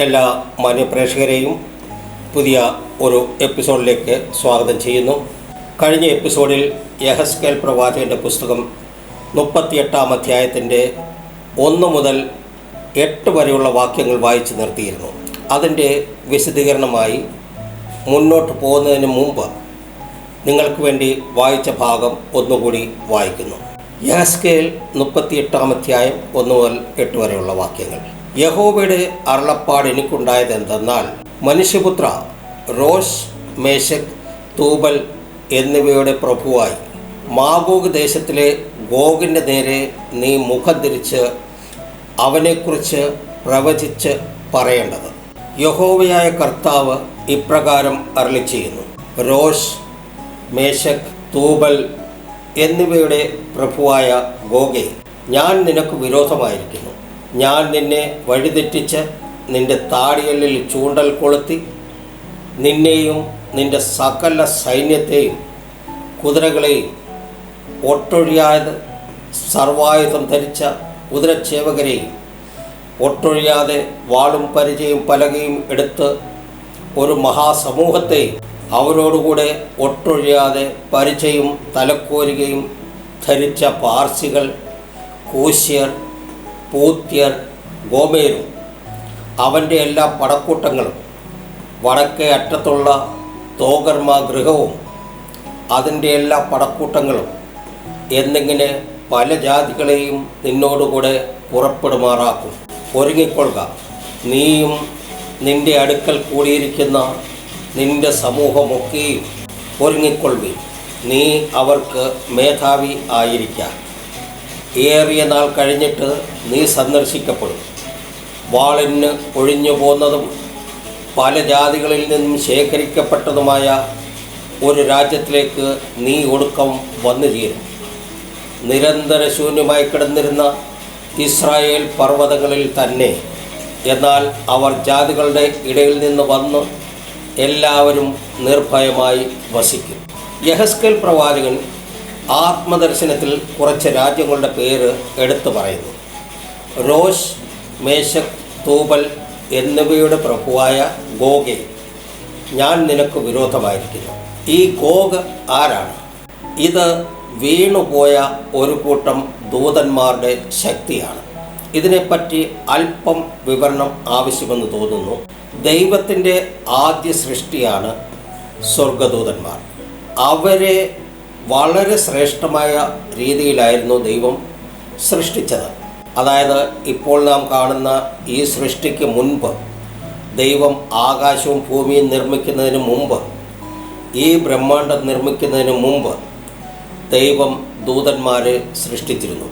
എല്ലാ മാന്യപ്രേക്ഷകരെയും പുതിയ ഒരു എപ്പിസോഡിലേക്ക് സ്വാഗതം ചെയ്യുന്നു. കഴിഞ്ഞ എപ്പിസോഡിൽ യഹസ്കേൽ പ്രവാചകന്റെ പുസ്തകം മുപ്പത്തിയെട്ടാം അധ്യായത്തിന്റെ ഒന്ന് മുതൽ എട്ട് വരെയുള്ള വാക്യങ്ങൾ വായിച്ചു നിർത്തിയിരുന്നു. അതിന്റെ വിശദീകരണമായി മുന്നോട്ട് പോകുന്നതിന് മുമ്പ് നിങ്ങൾക്ക് വേണ്ടി വായിച്ച ഭാഗം ഒന്നുകൂടി വായിക്കുന്നു. യഹസ്കേൽ മുപ്പത്തിയെട്ടാം അധ്യായം ഒന്ന് മുതൽ എട്ട് വരെയുള്ള വാക്യങ്ങൾ. യഹോവയുടെ അരുളപ്പാട് എനിക്കുണ്ടായത് എന്തെന്നാൽ മനുഷ്യപുത്ര റോഷ് മേശക് തൂബൽ എന്നിവയുടെ പ്രഭുവായി. മാഗോഗ് ദേശത്തിലെ ഗോഗിന്റെ നേരെ നീ മുഖം തിരിച്ച് അവനെക്കുറിച്ച് പ്രവചിച്ച് പറയേണ്ടത്. യഹോവയായ കർത്താവ് ഇപ്രകാരം അരളി ചെയ്യുന്നു റോഷ് മേശക് തൂബൽ എന്നിവയുടെ പ്രഭുവായ ഗോഗെ ഞാൻ നിനക്ക് വിരോധമായിരിക്കുന്നു. ഞാൻ നിന്നെ വഴിതെറ്റിച്ച് നിന്റെ താടിയലിൽ ചൂണ്ടൽ കൊളുത്തി നിന്നെയും നിന്റെ സകല സൈന്യത്തെയും കുതിരകളെയും ഒട്ടൊഴിയാതെ സർവായുധം ധരിച്ച കുതിരച്ചേവകരെയും ഒട്ടൊഴിയാതെ വാളും പരിചയും പലകയും എടുത്ത് ഒരു മഹാസമൂഹത്തെ അവരോടുകൂടെ ഒട്ടൊഴിയാതെ പരിചയും തലക്കോരുകയും ധരിച്ച പാർസികൾ കൂശ്യർ പൂത്യർ ഗോമേരും അവന്റെ എല്ലാ പടക്കൂട്ടങ്ങളും വടക്കേ അറ്റത്തുള്ള തോകർമ്മ ഗൃഹവും അതിന്റെ എല്ലാ പടക്കൂട്ടങ്ങളും എന്നിങ്ങനെ പല ജാതികളെയും നിന്നോടുകൂടെ പുറപ്പെടുമാറാക്കും. ഒരുങ്ങിക്കൊള്ളുക. നീയും നിന്റെ അടുക്കൽ കൂടിയിരിക്കുന്ന നിന്റെ സമൂഹമൊക്കെയും ഒരുങ്ങിക്കൊള്ളി നീ അവർക്ക് മേധാവി ആയിരിക്കാം. ഏറിയ നാൾ കഴിഞ്ഞിട്ട് നീ സന്ദർശിക്കപ്പെടും. വാളിന് ഒഴിഞ്ഞു പോന്നതും പല ജാതികളിൽ നിന്നും ശേഖരിക്കപ്പെട്ടതുമായ ഒരു രാജ്യത്തിലേക്ക് നീ ഒടുക്കം വന്നു ചേരും. നിരന്തര ശൂന്യമായി കിടന്നിരുന്ന ഇസ്രായേൽ പർവതങ്ങളിൽ തന്നെ. എന്നാൽ അവർ ജാതികളുടെ ഇടയിൽ നിന്ന് വന്ന് എല്ലാവരും നിർഭയമായി വസിക്കും. യഹസ്കൽ പ്രവാചകൻ ആത്മദർശനത്തിൽ കുറച്ച് രാജ്യങ്ങളുടെ പേര് എടുത്തു പറയുന്നു. റോഷ് മേശക് തൂബൽ എന്നിവയുടെ പ്രഭുവായ ഗോഗെ ഞാൻ നിനക്ക് വിരോധമായിരിക്കുന്നു. ഈ ഗോഗ് ആരാണ്? ഇത് വീണുപോയ ഒരു കൂട്ടം ദൂതന്മാരുടെ ശക്തിയാണ്. ഇതിനെപ്പറ്റി അല്പം വിവരണം ആവശ്യമെന്ന് തോന്നുന്നു. ദൈവത്തിന്റെ ആദ്യ സൃഷ്ടിയാണ് സ്വർഗദൂതന്മാർ അവരെ വളരെ ശ്രേഷ്ഠമായ രീതിയിലായിരുന്നു ദൈവം സൃഷ്ടിച്ചത്. അതായത് ഇപ്പോൾ നാം കാണുന്ന ഈ സൃഷ്ടിക്ക് മുൻപ് ദൈവം ആകാശവും ഭൂമിയും നിർമ്മിക്കുന്നതിന് മുമ്പ് ഈ ബ്രഹ്മാണ്ടം നിർമ്മിക്കുന്നതിന് മുമ്പ് ദൈവം ദൂതന്മാരെ സൃഷ്ടിച്ചിരുന്നു.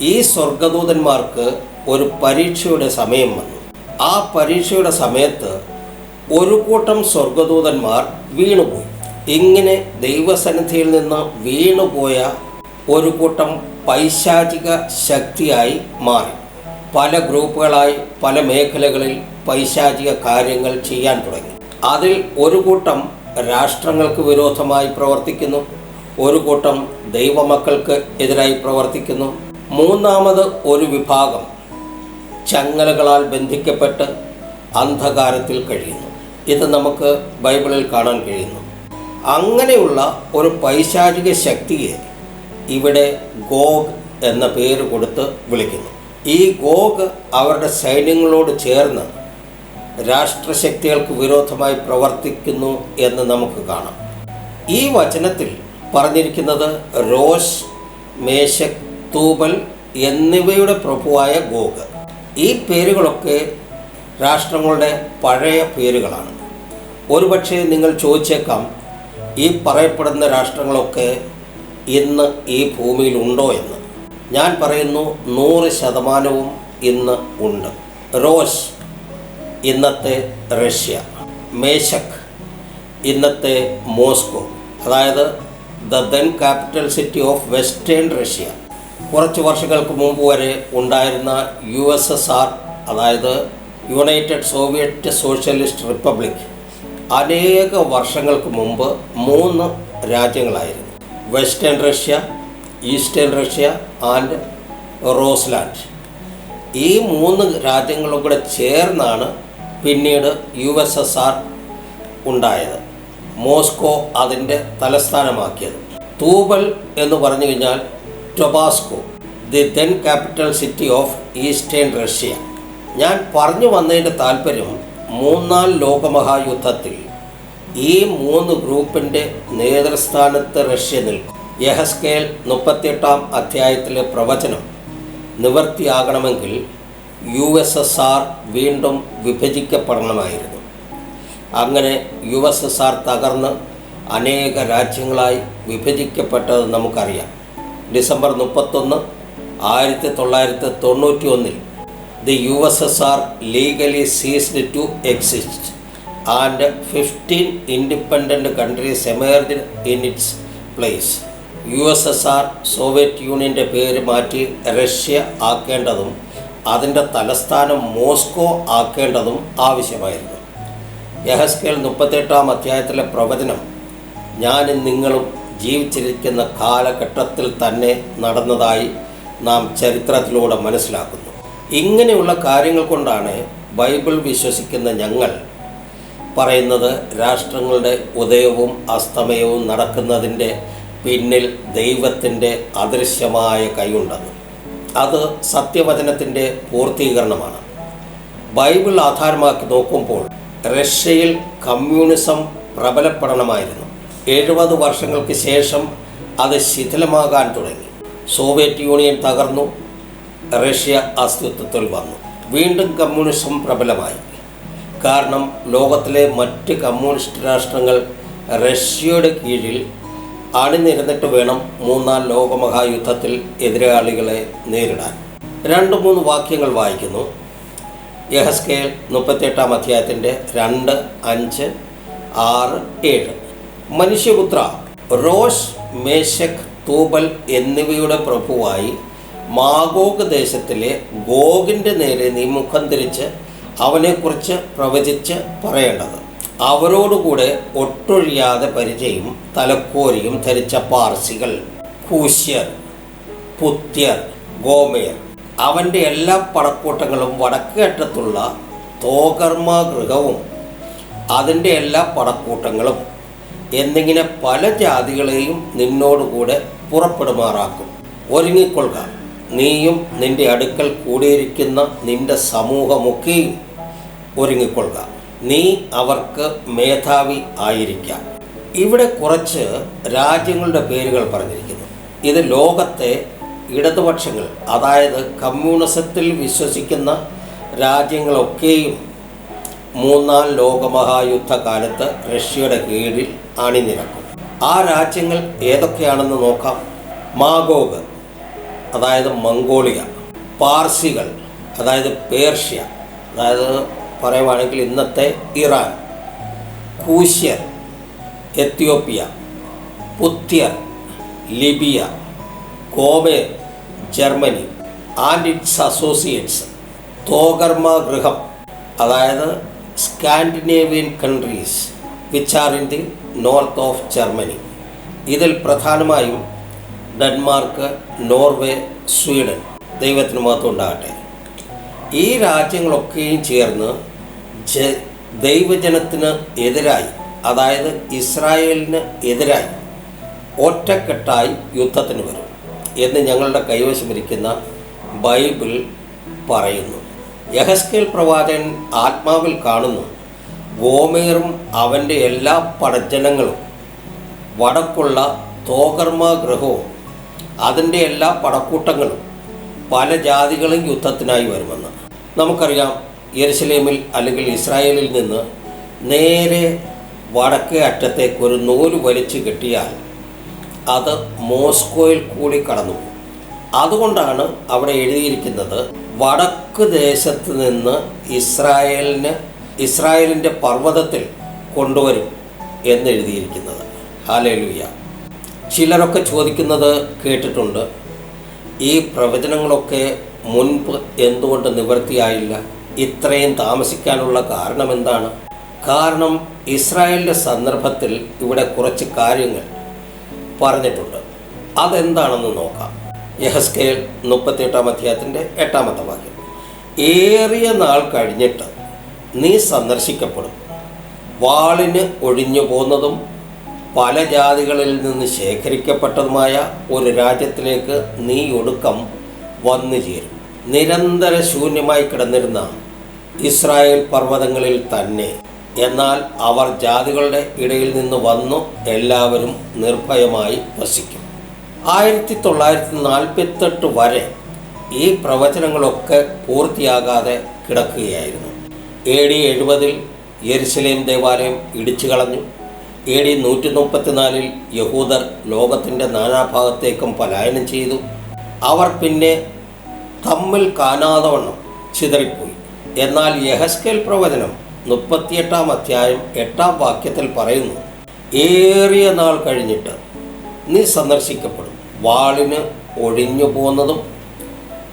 ഈ സ്വർഗദൂതന്മാർക്ക് ഒരു പരീക്ഷയുടെ സമയം വന്നു. ആ പരീക്ഷയുടെ സമയത്ത് ഒരു കൂട്ടം സ്വർഗദൂതന്മാർ വീണുപോയി. ഇങ്ങനെ ദൈവസന്നിധിയിൽ നിന്ന് വീണുപോയ ഒരു കൂട്ടം പൈശാചിക ശക്തിയായി മാറി. പല ഗ്രൂപ്പുകളായി പല മേഖലകളിൽ പൈശാചിക കാര്യങ്ങൾ ചെയ്യാൻ തുടങ്ങി. അതിൽ ഒരു കൂട്ടം രാഷ്ട്രങ്ങൾക്ക് വിരോധമായി പ്രവർത്തിക്കുന്നു. ഒരു കൂട്ടം ദൈവമക്കൾക്ക് എതിരായി പ്രവർത്തിക്കുന്നു. മൂന്നാമത് ഒരു വിഭാഗം ചങ്ങലകളാൽ ബന്ധിക്കപ്പെട്ട് അന്ധകാരത്തിൽ കഴിയുന്നു. ഇത് നമുക്ക് ബൈബിളിൽ കാണാൻ കഴിയുന്നു. അങ്ങനെയുള്ള ഒരു പൈശാചിക ശക്തിയെ ഇവിടെ ഗോഗ് എന്ന പേര് കൊടുത്ത് വിളിക്കുന്നു. ഈ ഗോഗ് അവരുടെ സൈന്യങ്ങളോട് ചേർന്ന് രാഷ്ട്രശക്തികൾക്ക് വിരോധമായി പ്രവർത്തിക്കുന്നു എന്ന് നമുക്ക് കാണാം. ഈ വചനത്തിൽ പറഞ്ഞിരിക്കുന്നത് റോഷ് മേശക് തൂബൽ എന്നിവയുടെ പ്രഭുവായ ഗോഗ്. ഈ പേരുകളൊക്കെ രാഷ്ട്രങ്ങളുടെ പഴയ പേരുകളാണ്. ഒരുപക്ഷെ നിങ്ങൾ ചോദിച്ചേക്കാം ഈ പറയപ്പെടുന്ന രാഷ്ട്രങ്ങളൊക്കെ ഇന്ന് ഈ ഭൂമിയിലുണ്ടോ എന്ന്. ഞാൻ പറയുന്നു നൂറ് ശതമാനവും ഇന്ന് ഉണ്ട്. റോസ് ഇന്നത്തെ റഷ്യ. മേശക് ഇന്നത്തെ മോസ്കോ. അതായത് the then capital city of western Russia. കുറച്ച് വർഷങ്ങൾക്ക് മുമ്പ് വരെ ഉണ്ടായിരുന്ന യു എസ് എസ് ആർ അതായത് യുണൈറ്റഡ് സോവിയറ്റ് സോഷ്യലിസ്റ്റ് റിപ്പബ്ലിക്. അനേക വർഷങ്ങൾക്ക് മുമ്പ് മൂന്ന് രാജ്യങ്ങളായിരുന്നു. Western Russia eastern Russia and Rosland. ഈ മൂന്ന് രാജ്യങ്ങളും കൂടെ ചേർന്നാണ് പിന്നീട് യു എസ് എസ് ആർ ഉണ്ടായത്. മോസ്കോ അതിന്റെ തലസ്ഥാനമാക്കിയത്. തൂബൽ എന്ന് പറഞ്ഞു കഴിഞ്ഞാൽ Tabasco the then capital city of eastern Russia. ഞാൻ പറഞ്ഞു വന്നതിന്റെ താല്പര്യം മൂന്നാം ലോകമഹായുദ്ധത്തിൽ ഈ മൂന്ന് ഗ്രൂപ്പിന്റെ നേതൃസ്ഥാനത്ത് റഷ്യ നിൽക്കും. യഹസ്കേൽ മുപ്പത്തിയെട്ടാം അധ്യായത്തിലെ പ്രവചനം നിവർത്തിയാകണമെങ്കിൽ യു എസ് എസ് ആർ വീണ്ടും വിഭജിക്കപ്പെടണമായിരുന്നു. അങ്ങനെ യു എസ് എസ് ആർ തകർന്ന് അനേക രാജ്യങ്ങളായി വിഭജിക്കപ്പെട്ടത് നമുക്കറിയാം. ഡിസംബർ മുപ്പത്തൊന്ന് ആയിരത്തി തൊള്ളായിരത്തി തൊണ്ണൂറ്റി ഒന്നിൽ the U S S R legally ceased to exist. And fifteen independent countries emerge in its place U S S R Soviet യൂണിയന്റെ പേര് മാറ്റി റഷ്യ ആക്കേണ്ടതും അതിന്റെ തലസ്ഥാനം മോസ്കോ ആക്കേണ്ടതും ആവശ്യമായിരുന്നു. യഹസ്കേൽ മുപ്പത്തെട്ടാം അധ്യായത്തിലെ പ്രവചനം ഞാനും നിങ്ങളും ജീവിച്ചിരിക്കുന്ന കാലഘട്ടത്തിൽ തന്നെ നടന്നതായി നാം ചരിത്രത്തിലൂടെ മനസ്സിലാക്കുന്നു. ഇങ്ങനെയുള്ള കാര്യങ്ങൾ കൊണ്ടാണ് ബൈബിൾ വിശ്വസിക്കുന്ന ഞങ്ങൾ പറയുന്നത് രാഷ്ട്രങ്ങളുടെ ഉദയവും അസ്തമയവും നടക്കുന്നതിന്റെ പിന്നിൽ ദൈവത്തിന്റെ അദൃശ്യമായ കൈയുണ്ടെന്ന് അത് സത്യവചനത്തിന്റെ പൂർത്തീകരണമാണ്. ബൈബിൾ ആധാരമാക്കി നോക്കുമ്പോൾ റഷ്യയിൽ കമ്മ്യൂണിസം പ്രബലപ്പെടണമായിരുന്നു. എഴുപത് വർഷങ്ങൾക്ക് ശേഷം അത് ശിഥിലമാകാൻ തുടങ്ങി. സോവിയറ്റ് യൂണിയൻ തകർന്നു. റഷ്യ അസ്തിത്വത്തിൽ വന്നു. വീണ്ടും കമ്മ്യൂണിസം പ്രബലമായി. കാരണം ലോകത്തിലെ മറ്റ് കമ്മ്യൂണിസ്റ്റ് രാഷ്ട്രങ്ങൾ റഷ്യയുടെ കീഴിൽ അണിനിരന്നിട്ട് വേണം മൂന്നാം ലോകമഹായുദ്ധത്തിൽ എതിരാളികളെ നേരിടാൻ. രണ്ട് മൂന്ന് വാക്യങ്ങൾ വായിക്കുന്നു. യഹസ്കേൽ മുപ്പത്തെട്ടാം അധ്യായത്തിന്റെ രണ്ട് അഞ്ച് ആറ് ഏഴ്. മനുഷ്യപുത്ര റോഷ് മേശക് തൂബൽ എന്നിവയുടെ പ്രഭുവായി മാഗോഗ് ദേശത്തിലെ ഗോഗിന്റെ നേരെ നീ മുഖം തിരിച്ച് അവനെക്കുറിച്ച് പ്രവചിച്ച് പറയേണ്ടത്. അവരോടുകൂടെ ഒട്ടൊഴിയാതെ പരിചയം തലക്കോരിയും ധരിച്ച പാർസികൾ കൂശ്യർ പുത്യർ ഗോമേർ അവന്റെ എല്ലാ പടക്കൂട്ടങ്ങളും വടക്കേറ്റത്തുള്ള തോകർമ്മ ഗൃഹവും അതിന്റെ എല്ലാ പടക്കൂട്ടങ്ങളും എന്നിങ്ങനെ പല ജാതികളെയും നിന്നോടുകൂടെ പുറപ്പെടുമാറാക്കും. ഒരുങ്ങിക്കൊള്ളുക. നീയും നിന്റെ അടുക്കൽ കൂടിയിരിക്കുന്ന നിന്റെ സമൂഹമൊക്കെയും ഒരുങ്ങിക്കൊള്ളുക. നീ അവർക്ക് മേധാവി ആയിരിക്കാം. ഇവിടെ കുറച്ച് രാജ്യങ്ങളുടെ പേരുകൾ പറഞ്ഞിരിക്കുന്നു. ഇത് ലോകത്തെ ഇടതുപക്ഷങ്ങൾ അതായത് കമ്മ്യൂണിസത്തിൽ വിശ്വസിക്കുന്ന രാജ്യങ്ങളൊക്കെയും മൂന്നാം ലോകമഹായുദ്ധ കാലത്ത് റഷ്യയുടെ കീഴിൽ അണിനിരക്കും. ആ രാജ്യങ്ങൾ ഏതൊക്കെയാണെന്ന് നോക്കാം. മാഗോഗ്. അതായത് മംഗോളിയ പാർസികൾ അതായത് പേർഷ്യ അതായത് പറയുവാണെങ്കിൽ ഇന്നത്തെ ഇറാൻ കൂശ്യർ എത്യോപ്യ പുത്യർ ലിബിയ കോബേ ജർമ്മനി ആൻഡ് ഇറ്റ്സ് അസോസിയേറ്റ്സ് തോകർമ്മ ഗൃഹം അതായത് Scandinavian countries which are in the north of Germany. ഇതിൽ പ്രധാനമായും ഡെൻമാർക്ക് നോർവേ സ്വീഡൻ ദൈവത്തിന് മഹത്വം ഉണ്ടാകട്ടെ. ഈ രാജ്യങ്ങളൊക്കെയും ചേർന്ന് ജ ദൈവജനത്തിന് എതിരായി അതായത് ഇസ്രായേലിന് എതിരായി ഒറ്റക്കെട്ടായി യുദ്ധത്തിന് വരും എന്ന് ഞങ്ങളുടെ കൈവശമിരിക്കുന്ന ബൈബിൾ പറയുന്നു. യഹസ്കേൽ പ്രവാചകൻ ആത്മാവിൽ കാണുന്നു ഗോമേറും അവന്റെ എല്ലാ പടജനങ്ങളും വടക്കുള്ള തോകർമ്മ ഗ്രഹവും അതിന്റെ എല്ലാ പടക്കൂട്ടങ്ങളും പല ജാതികളും യുദ്ധത്തിനായി വരുമെന്ന്. നമുക്കറിയാം യെരുസലേമിൽ അല്ലെങ്കിൽ ഇസ്രായേലിൽ നിന്ന് നേരെ വടക്കേ അറ്റത്തേക്ക് ഒരു നൂൽ വലിച്ചു കെട്ടിയാൽ അത് മോസ്കോയിൽ കൂടി കടന്നു അതുകൊണ്ടാണ് അവിടെ എഴുതിയിരിക്കുന്നത് വടക്ക് ദേശത്ത് നിന്ന് ഇസ്രായേലിന് ഇസ്രായേലിന്റെ പർവതത്തിൽ കൊണ്ടുവരും എന്ന് എന്നെഴുതിയിരിക്കുന്നത് ഹാലേലുയ്യ ചിലരൊക്കെ ചോദിക്കുന്നത് കേട്ടിട്ടുണ്ട്. ഈ പ്രവചനങ്ങളൊക്കെ മുൻപ് എന്തുകൊണ്ട് നിവർത്തിയായില്ല? ഇത്രയും താമസിക്കാനുള്ള കാരണം എന്താണ്? കാരണം ഇസ്രായേലിന്റെ സന്ദർഭത്തിൽ ഇവിടെ കുറച്ച് കാര്യങ്ങൾ പറഞ്ഞിട്ടുണ്ട്. അതെന്താണെന്ന് നോക്കാം. യഹസ്കേൽ മുപ്പത്തിയെട്ടാം അധ്യായത്തിന്റെ എട്ടാമത്തെ വാക്യം. ഏറിയ നാൾ കഴിഞ്ഞിട്ട് നീ സന്ദർശിക്കപ്പെടും. വാളിന് ഒഴിഞ്ഞു പോന്നതും പല ജാതികളിൽ നിന്ന് ശേഖരിക്കപ്പെട്ടതുമായ ഒരു രാജ്യത്തിലേക്ക് നീ ഒടുക്കം വന്നു ചേരും. നിരന്തര ശൂന്യമായി കിടന്നിരുന്ന ഇസ്രായേൽ പർവതങ്ങളിൽ തന്നെ. എന്നാൽ അവർ ജാതികളുടെ ഇടയിൽ നിന്ന് വന്നു എല്ലാവരും നിർഭയമായി വസിക്കും. ആയിരത്തി തൊള്ളായിരത്തി നാൽപ്പത്തെട്ട് വരെ ഈ പ്രവചനങ്ങളൊക്കെ പൂർത്തിയാകാതെ കിടക്കുകയായിരുന്നു. എ ഡി എഴുപതിൽ യെരുസലേം ദേവാലയം ഇടിച്ചു കളഞ്ഞു എ ഡി നൂറ്റി മുപ്പത്തിനാലിൽ യഹൂദർ ലോകത്തിന്റെ നാനാഭാഗത്തേക്കും പലായനം ചെയ്തു. അവർ പിന്നെ തമ്മിൽ കാണാതവണ്ണം ചിതറിപ്പോയി. എന്നാൽ യഹസ്കേൽ പ്രവചനം മുപ്പത്തിയെട്ടാം അധ്യായം എട്ടാം വാക്യത്തിൽ പറയുന്നു ഏറിയ നാൾ കഴിഞ്ഞിട്ട് നീ സന്ദർശിക്കപ്പെടും. വാളിന് ഒഴിഞ്ഞു പോകുന്നതും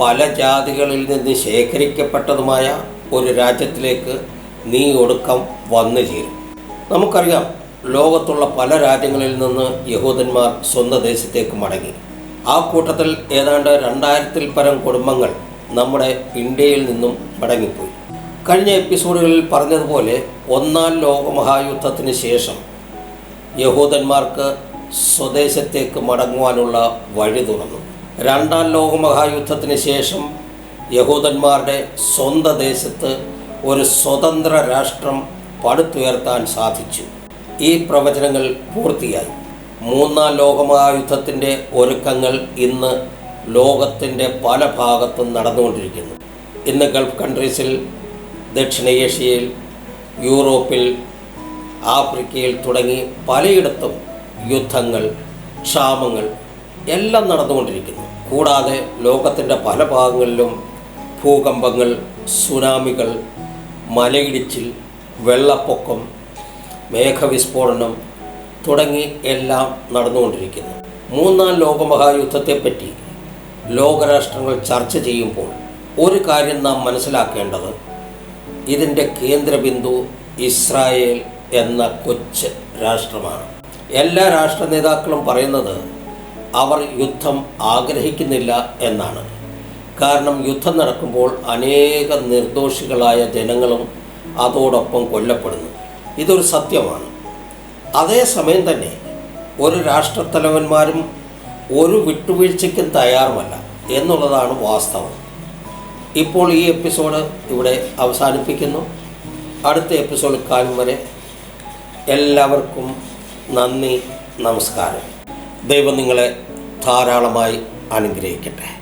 പല ജാതികളിൽ നിന്ന് ശേഖരിക്കപ്പെട്ടതുമായ ഒരു രാജ്യത്തിലേക്ക് നീ ഒടുക്കം വന്നു ചേരും നമുക്കറിയാം ലോകത്തുള്ള പല രാജ്യങ്ങളിൽ നിന്ന് യഹൂദന്മാർ സ്വന്തം ദേശത്തേക്ക് മടങ്ങി. ആ കൂട്ടത്തിൽ ഏതാണ്ട് രണ്ടായിരത്തിൽ പരം കുടുംബങ്ങൾ നമ്മുടെ ഇന്ത്യയിൽ നിന്നും മടങ്ങിപ്പോയി. കഴിഞ്ഞ എപ്പിസോഡുകളിൽ പറഞ്ഞതുപോലെ ഒന്നാം ലോകമഹായുദ്ധത്തിന് ശേഷം യഹൂദന്മാർക്ക് സ്വദേശത്തേക്ക് മടങ്ങുവാനുള്ള വഴി തുറന്നു. രണ്ടാം ലോകമഹായുദ്ധത്തിന് ശേഷം യഹൂദന്മാരുടെ സ്വന്തം ദേശത്ത് ഒരു സ്വതന്ത്ര രാഷ്ട്രം പടുത്തുയർത്താൻ സാധിച്ചു. ഈ പ്രവചനങ്ങൾ പൂർത്തിയായി. മൂന്നാം ലോകമഹായുദ്ധത്തിന്റെ ഒരുക്കങ്ങൾ ഇന്ന് ലോകത്തിന്റെ പല ഭാഗത്തും നടന്നുകൊണ്ടിരിക്കുന്നു. ഇന്ന് ഗൾഫ് കൺട്രീസിൽ ദക്ഷിണേഷ്യയിൽ യൂറോപ്പിൽ ആഫ്രിക്കയിൽ തുടങ്ങി പലയിടത്തും യുദ്ധങ്ങൾ ക്ഷാമങ്ങൾ എല്ലാം നടന്നുകൊണ്ടിരിക്കുന്നു. കൂടാതെ ലോകത്തിന്റെ പല ഭാഗങ്ങളിലും ഭൂകമ്പങ്ങൾ സുനാമികൾ മലയിടിച്ചിൽ വെള്ളപ്പൊക്കം മേഘവിസ്ഫോടനം തുടങ്ങി എല്ലാം നടന്നുകൊണ്ടിരിക്കുന്നു. മൂന്നാം ലോകമഹായുദ്ധത്തെപ്പറ്റി ലോകരാഷ്ട്രങ്ങൾ ചർച്ച ചെയ്യുമ്പോൾ ഒരു കാര്യം നാം മനസ്സിലാക്കേണ്ടത് ഇതിന്റെ കേന്ദ്രബിന്ദു ഇസ്രായേൽ എന്ന കൊച്ച് രാഷ്ട്രമാണ്. എല്ലാ രാഷ്ട്ര നേതാക്കളും പറയുന്നത് അവർ യുദ്ധം ആഗ്രഹിക്കുന്നില്ല എന്നാണ്. കാരണം യുദ്ധം നടക്കുമ്പോൾ അനേക നിർദോഷികളായ ജനങ്ങളും അതോടൊപ്പം കൊല്ലപ്പെടുന്നു. ഇതൊരു സത്യമാണ്. അതേസമയം തന്നെ ഒരു രാഷ്ട്രത്തലവന്മാരും ഒരു വിട്ടുവീഴ്ചയ്ക്കും തയ്യാറുമല്ല എന്നുള്ളതാണ് വാസ്തവം. ഇപ്പോൾ ഈ എപ്പിസോഡ് ഇവിടെ അവസാനിപ്പിക്കുന്നു. അടുത്ത എപ്പിസോഡ് കാലം വരെ എല്ലാവർക്കും നന്ദി നമസ്കാരം. ദൈവം നിങ്ങളെ ധാരാളമായി അനുഗ്രഹിക്കട്ടെ.